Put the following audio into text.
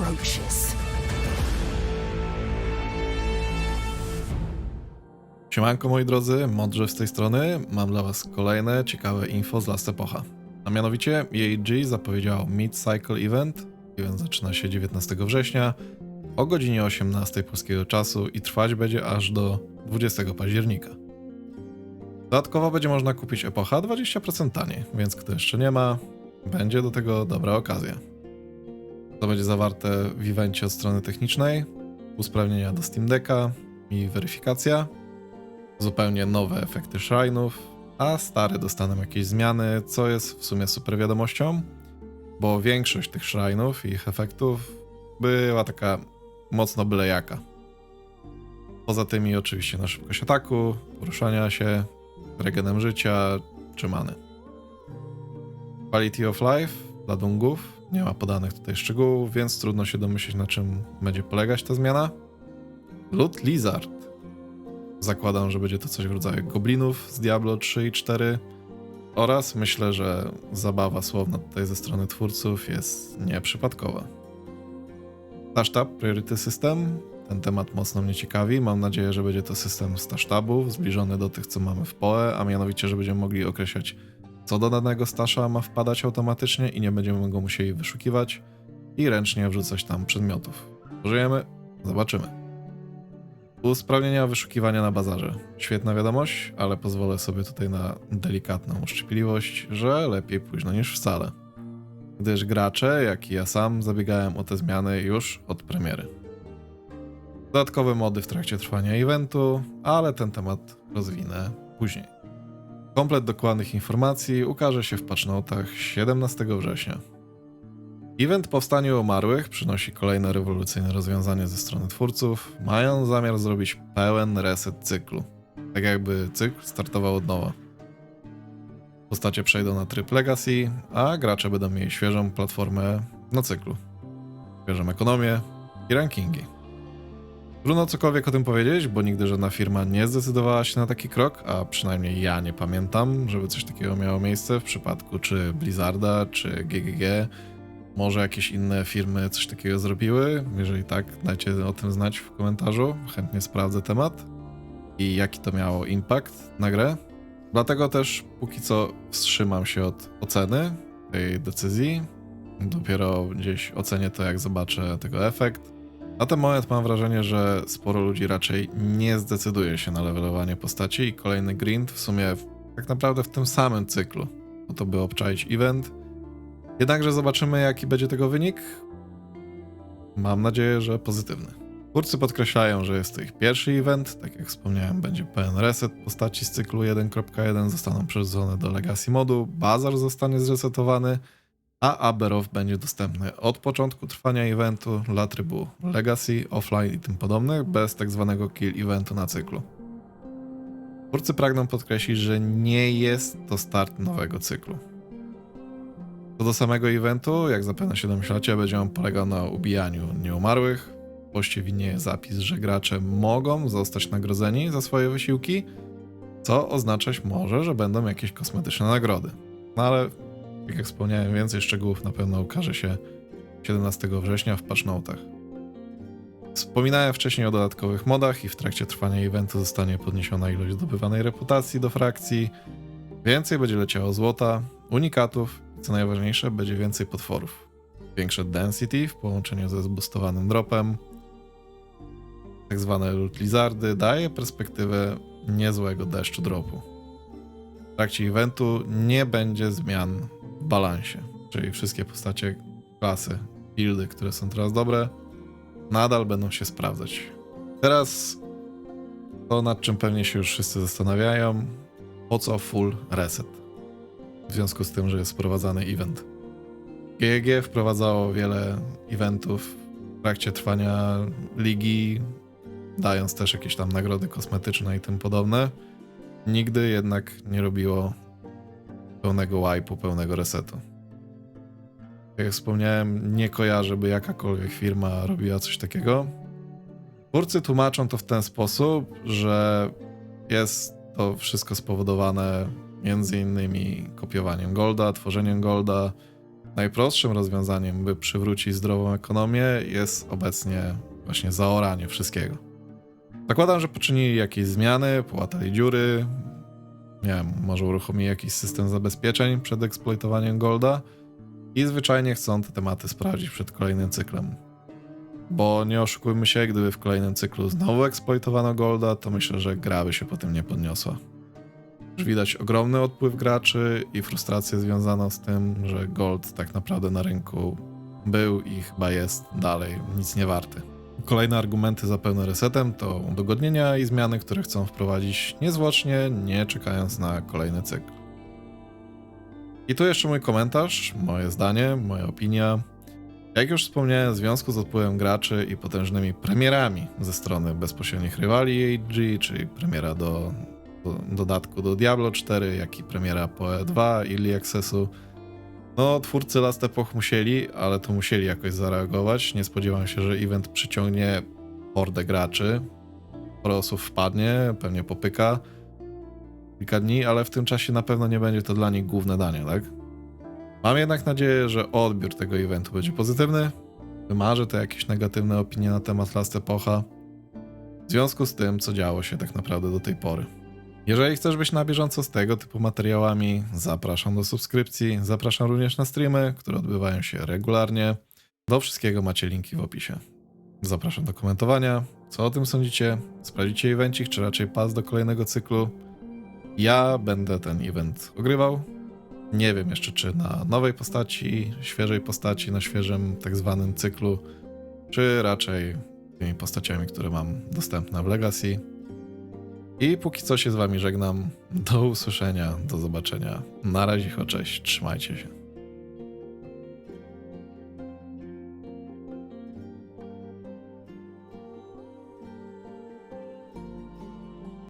approaches. Siemanko moi drodzy, Mądrze z tej strony. Mam dla was kolejne ciekawe info z Last Epocha. A mianowicie EAG zapowiedział Mid Cycle Event. Event zaczyna się 19 września o godzinie 18 polskiego czasu i trwać będzie aż do 20 października. Dodatkowo będzie można kupić Epocha 20% taniej, więc kto jeszcze nie ma, będzie do tego dobra okazja. To będzie zawarte w evencie od strony technicznej, usprawnienia do Steam Decka i weryfikacja, zupełnie nowe efekty shrine'ów, a stare dostaną jakieś zmiany, co jest w sumie super wiadomością, bo większość tych shrine'ów i ich efektów była taka mocno byle jaka. Poza tymi oczywiście na szybkość ataku, poruszania się, regenem życia czy many. Quality of life dla dungów nie ma podanych tutaj szczegółów, więc trudno się domyślić na czym będzie polegać ta zmiana. Loot Lizard Zakładam, że będzie to coś w rodzaju goblinów z Diablo 3 i 4. Oraz myślę, że zabawa słowna tutaj ze strony twórców jest nieprzypadkowa. Stasztab Priority System. Ten temat mocno mnie ciekawi. Mam nadzieję, że będzie to system stasztabów zbliżony do tych, co mamy w PoE, a mianowicie, że będziemy mogli określać, co do danego stasza ma wpadać automatycznie i nie będziemy go musieli wyszukiwać i ręcznie wrzucać tam przedmiotów. Żyjemy? Zobaczymy. Usprawnienia wyszukiwania na bazarze. Świetna wiadomość, ale pozwolę sobie tutaj na delikatną uszczypliwość, że lepiej późno niż wcale. Gdyż gracze, jak i ja sam, zabiegałem o te zmiany już od premiery. Dodatkowe mody w trakcie trwania eventu, ale ten temat rozwinę później. Komplet dokładnych informacji ukaże się w patchnotach 17 września. Event Powstaniu Umarłych przynosi kolejne rewolucyjne rozwiązanie ze strony twórców. Mają zamiar zrobić pełen reset cyklu. Tak jakby cykl startował od nowa. Postacie przejdą na tryb Legacy, a gracze będą mieli świeżą platformę na cyklu. Świeżą ekonomię i rankingi. Trudno cokolwiek o tym powiedzieć, bo nigdy żadna firma nie zdecydowała się na taki krok, a przynajmniej ja nie pamiętam, żeby coś takiego miało miejsce w przypadku czy Blizzarda, czy GGG, może jakieś inne firmy coś takiego zrobiły? Jeżeli tak, dajcie o tym znać w komentarzu. Chętnie sprawdzę temat i jaki to miało impact na grę. Dlatego też póki co wstrzymam się od oceny tej decyzji. Dopiero gdzieś ocenię to, jak zobaczę tego efekt. Na ten moment mam wrażenie, że sporo ludzi raczej nie zdecyduje się na levelowanie postaci i kolejny grind w sumie w, tak naprawdę w tym samym cyklu. Po to, by obczaić event Jednakże zobaczymy, jaki będzie tego wynik. Mam nadzieję, że pozytywny. Twórcy podkreślają, że jest to ich pierwszy event. Tak jak wspomniałem, będzie pełen reset postaci z cyklu 1.1, zostaną przerzucone do Legacy modu, bazar zostanie zresetowany, a Aberow będzie dostępny od początku trwania eventu dla trybu Legacy, Offline i tym podobnych, bez tak zwanego kill eventu na cyklu. Twórcy pragną podkreślić, że nie jest to start nowego cyklu. Co do samego eventu, jak zapewne się domyślacie, będzie on polegał na ubijaniu nieumarłych. W poście widnieje zapis, że gracze mogą zostać nagrodzeni za swoje wysiłki, co oznaczać może, że będą jakieś kosmetyczne nagrody. No ale, jak wspomniałem, więcej szczegółów na pewno ukaże się 17 września w patchnotach. Wspominałem wcześniej o dodatkowych modach i w trakcie trwania eventu zostanie podniesiona ilość zdobywanej reputacji do frakcji. Więcej będzie leciało złota, unikatów co najważniejsze, będzie więcej potworów. Większe density w połączeniu ze zboostowanym dropem. Tak zwane loot lizardy daje perspektywę niezłego deszczu dropu. W trakcie eventu nie będzie zmian balansie, czyli wszystkie postacie klasy, buildy, które są teraz dobre, nadal będą się sprawdzać. Teraz to, nad czym pewnie się już wszyscy zastanawiają, po co full reset? w związku z tym, że jest wprowadzany event. GG wprowadzało wiele eventów w trakcie trwania ligi, dając też jakieś tam nagrody kosmetyczne i tym podobne. Nigdy jednak nie robiło pełnego wipe'u, pełnego resetu. Jak wspomniałem, nie kojarzę, by jakakolwiek firma robiła coś takiego. Twórcy tłumaczą to w ten sposób, że jest to wszystko spowodowane między innymi kopiowaniem Golda, tworzeniem Golda, najprostszym rozwiązaniem, by przywrócić zdrową ekonomię, jest obecnie właśnie zaoranie wszystkiego. Zakładam, że poczynili jakieś zmiany, połatali dziury, nie wiem, może uruchomili jakiś system zabezpieczeń przed eksploitowaniem Golda i zwyczajnie chcą te tematy sprawdzić przed kolejnym cyklem. Bo nie oszukujmy się, gdyby w kolejnym cyklu znowu eksploitowano Golda, to myślę, że gra by się po tym nie podniosła. Już widać ogromny odpływ graczy i frustrację związaną z tym, że Gold tak naprawdę na rynku był i chyba jest dalej nic nie warty. Kolejne argumenty za pełnym resetem to udogodnienia i zmiany, które chcą wprowadzić niezwłocznie, nie czekając na kolejny cykl. I tu jeszcze mój komentarz, moje zdanie, moja opinia. Jak już wspomniałem, w związku z odpływem graczy i potężnymi premierami ze strony bezpośrednich rywali AEG, czyli premiera do, do dodatku do Diablo 4, jak i premiera po E2 i Accessu, no, twórcy Last Epoch musieli, ale to musieli jakoś zareagować. Nie spodziewam się, że event przyciągnie hordę graczy. Parę osób wpadnie, pewnie popyka kilka dni, ale w tym czasie na pewno nie będzie to dla nich główne danie, tak? Mam jednak nadzieję, że odbiór tego eventu będzie pozytywny. Wymarzę to jakieś negatywne opinie na temat Last Epocha. W związku z tym, co działo się tak naprawdę do tej pory. Jeżeli chcesz być na bieżąco z tego typu materiałami, zapraszam do subskrypcji. Zapraszam również na streamy, które odbywają się regularnie. Do wszystkiego macie linki w opisie. Zapraszam do komentowania. Co o tym sądzicie? Sprawdzicie evencik, czy raczej pas do kolejnego cyklu? Ja będę ten event ogrywał. Nie wiem jeszcze, czy na nowej postaci, świeżej postaci, na świeżym tak zwanym cyklu, czy raczej tymi postaciami, które mam dostępne w Legacy. I póki co się z wami żegnam. Do usłyszenia, do zobaczenia. Na razie, cześć, trzymajcie się.